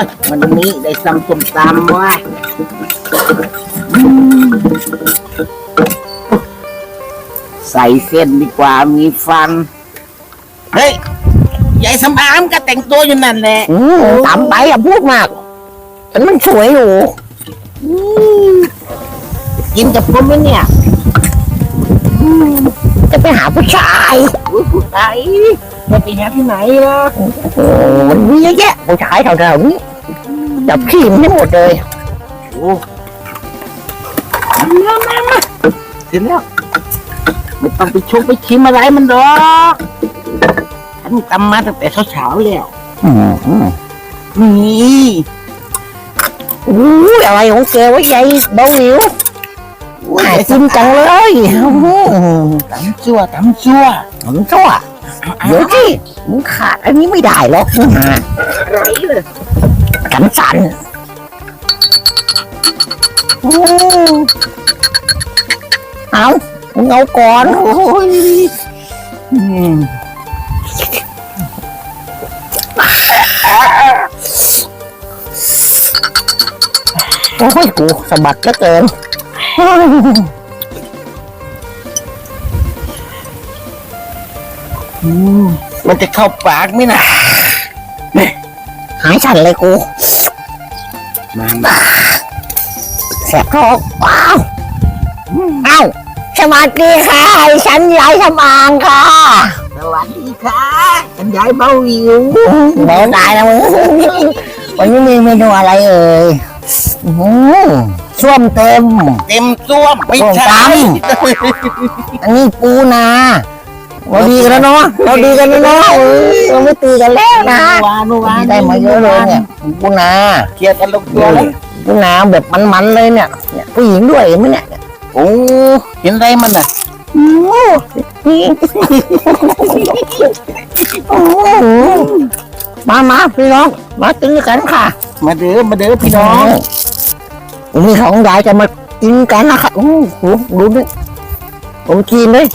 ยวันนี้ได้ซ้ำส้มตำว่ะใส่เส้นดีกว่ามีฟัน เฮ้ยยายสำอางก็แต่งตัวอยู่นั่นแหละอืมตำไปอย่าพูดมากแต่มันสวยอยู่กินกับผมไหมเนี่ยจะ ไปหาผู้ชายอุ้ยผู้ชายจะไปหาที่ไหนล่ะโอ้มันมีเยอะแยะผู้ชายแถวๆนี้จับขี้มันให้หมดเลยโอ้มามามาเสร็จแล้วไม่ต้องไปชงไปชิมอะไรมันหรอกฉันตำมาตั้งแต่เช้าๆแล้วอืมอืมนี่อุ้ยอะไรของแกวะยายเบาหวิว น่ากินจังเลยอืมตำชั่วตำชั่วผมชั่วเดี๋ยวที่มึงขาดอันนี้ไม่ได้หรอกนะไรเลยกันสันอืมเอามึงเอาก่อนโอ้ยอืมโอ้ยกูสะบัดเหลือเกินอื มมันจะเข้าปากไหมนะหายสั่นเลยกูมามาแสบท้องว้าวเอ้าสวัสดีค่ะฉันยายสำอางค่ะ สวัสดีค่ะฉันยายเบาวิวเบาตายแล้วมึงวันนี้มีเมนูอะไรเอ่ยอื้อ หือส้วมเต็ม เต็มต้วมไม่ใช่ อันนี้ปูนาเราดีกันแล้วเนาะเราดีกันแล้วเนาะเออเราไม่ตีกันแล้วนะวานเมื่อวาน ได้มาเยอะเลยเนี่ยปูนาเคลียร์กันลงตัวแล้วปูนาแบบมันๆเลยเนี่ยเนี่ยผู้หญิงด้วยเห็นไหมเนี่ยโอ้เห็นไรมันอะมามาพี่น้อง มากินกันค่ะ มาเด้อมาเด้อพี่น้อง มีของยายจะมากินกันนะคะโอ้โหดูดิผมกินเลย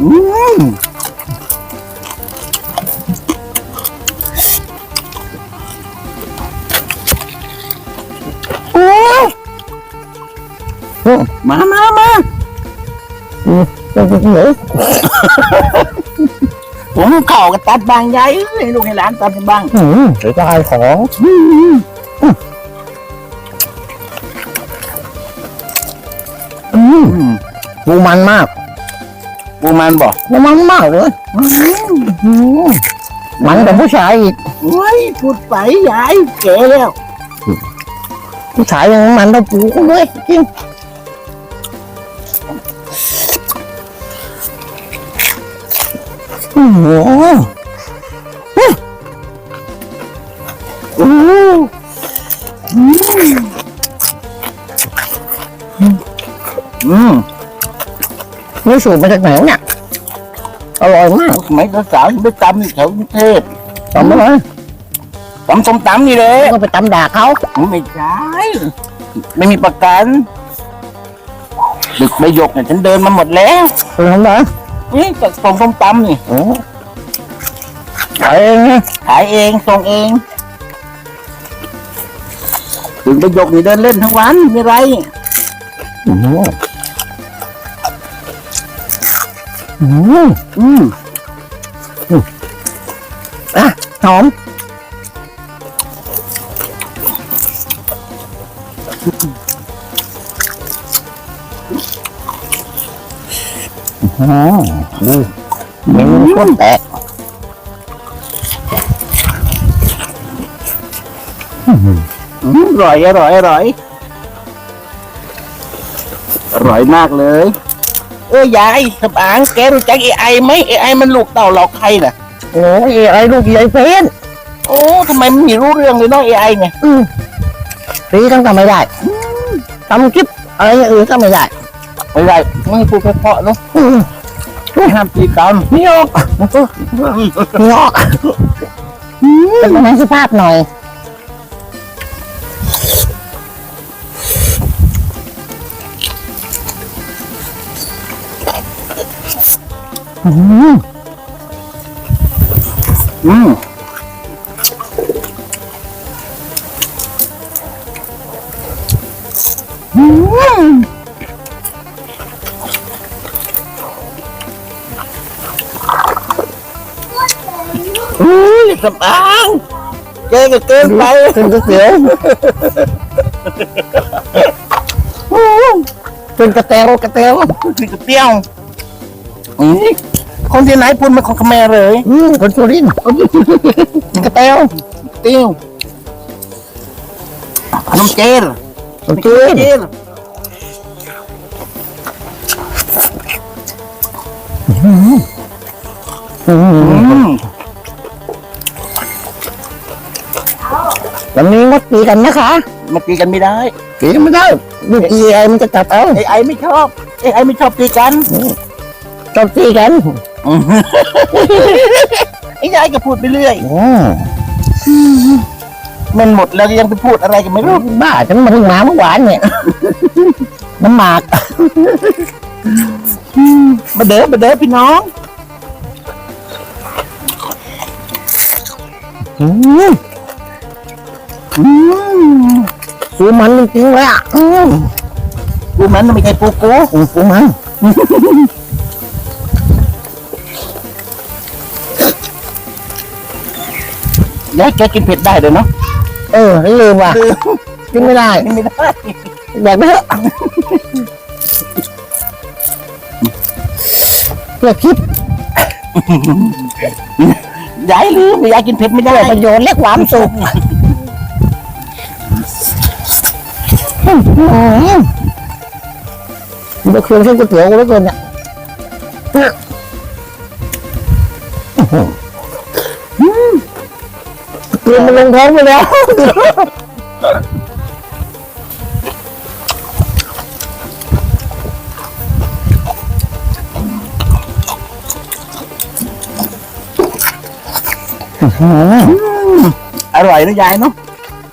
อืมโอ้ยมามามาโอ้โหผมเข่ากับตัดบางยายเอ้ยลูกให้หลานตัดบ้างอืมเสียดายของ ปูมันมาก ปูมันบอกปูมันมากเลยอืมมันแต่ผู้ชายอีกโอ้ยพูดไปยายแก่แล้ว ผู้ชายยังมันเท่าปูกูเลยจริงโอ้โหอืม อืมนี่สูตรมาจากไหนเนี่ย อร่อยมากสมัยสาวๆยังไปตำแถวกรุงเทพจำไม่ได้ตำส้มตำนี่เลยก็ไปตำด่าเขาไม่ใช่ไม่มีประกันดึกไม่ยกเนี่ยฉันเดินมาหมดแล้วเป็นทำไมนี่จากส่งส้มตำนี่โอ้ขายเองนะขายเองส่งเองถึงประยกนี่เดินเล่นทั้งวันไม่ไรโอ้ อืมอืมอะหอมอืมดูเมนูข้นแตกอืมอร่อยอร่อยอร่อยอร่อยมากเลย เอ้ยยายสบางแกรู้จักเอไอไหมเอไอมันลูกเต่าหลอกใครน่ะโอ้ยไอ้ลูกใหญ่เพนโอ้ทำไมมันไม่รู้เรื่องเลยเนาะเอไอเนี่ยอืมตีต้องทำไม่ได้ทำคลิปอะไรอย่างอื่นก็ไม่ได้ไม่ไรไม่พูดเพราะๆเนาะอืมห้ามตีกันนี่ออกนี่ออกเป็นปัญหาสุภาพหน่อย อืมอืมอืมอืมสำอางเกินก็เกินไปเป็นกระเสียงเป็นกระเตวกระเตวเป็กระเตี้ยวอืม คนที่ไหนพูดมาของเขมรเลยอืมคนสุรินทร์กระเตวเตี้ยวขนมเจลคนจีนเจลอืมอืมวันนี้งดตีกันนะคะมาตีกันไม่ได้ตีกันไม่ได้ดูตีไอมันจะจับเอาไอ้ไอ้ไม่ชอบไอ้ไอ้ไม่ชอบตีกันจับตีกัน ไอ้ยายก็พูดไปเรื่อยอืมมันหมดแล้วยังไปพูดอะไรกันไม่รู้บ้าฉันมาเพิ่งมาเมื่อวานเนี่ย น้ำหมากมาเด้อมาเด้อพี่น้องอืมอืมสูมันจริงๆเลยอะอืมกูมันไม่ใช่ปูกูอืมสูมัน ยายแกกินเผ็ดได้เลยเนาะเออลืมว่ะคือกินไม่ได้ไม่ได้แดกไม่เถอะเพื่อคิดยายลืมยายกินเผ็ดไม่ได้เพื่อประโยชน์และความสุขเมื่อคืนเส้นก๋วยเตี๋ยวกูแล้วเกินเนี่ย เตรียมมันลงท้องไปแล้ว อร่อยนะยายเนาะ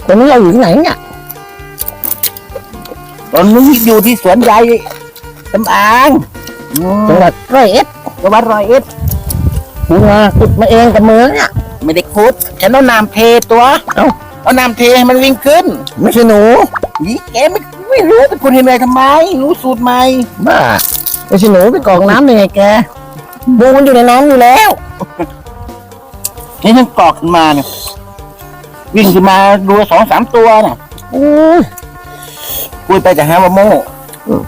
ตอนนี้เราอยู่ที่ไหนเนี่ยตอนนี้อยู่ที่สวนยายตำอางอืมจังหวัดร้อยเอ็ดจังหวัดร้อยเอ็ด กูมาขุดมาเองกับมือเนี่ยไม่ได้คุดฉันเอาน้ำเทตัวเอ้าเอาน้ำเทให้มันวิ่งขึ้น ไม่ใช่หนูนี่แกไม่ไม่รู้แต่คุณเห็นอะไรทำไม รู้สูตรไหมบ้าไม่ใช่หนูไปกรอกน้ำได้ไงแกบูมันอยู่ในน้ำอยู่แล้วนี่ฉันกรอกขึ้นมาเนี่ยวิ่งขึ้นมาดูสองสามตัวเนี่ยอู้ยคุยไปจะหาว่าโม่อืม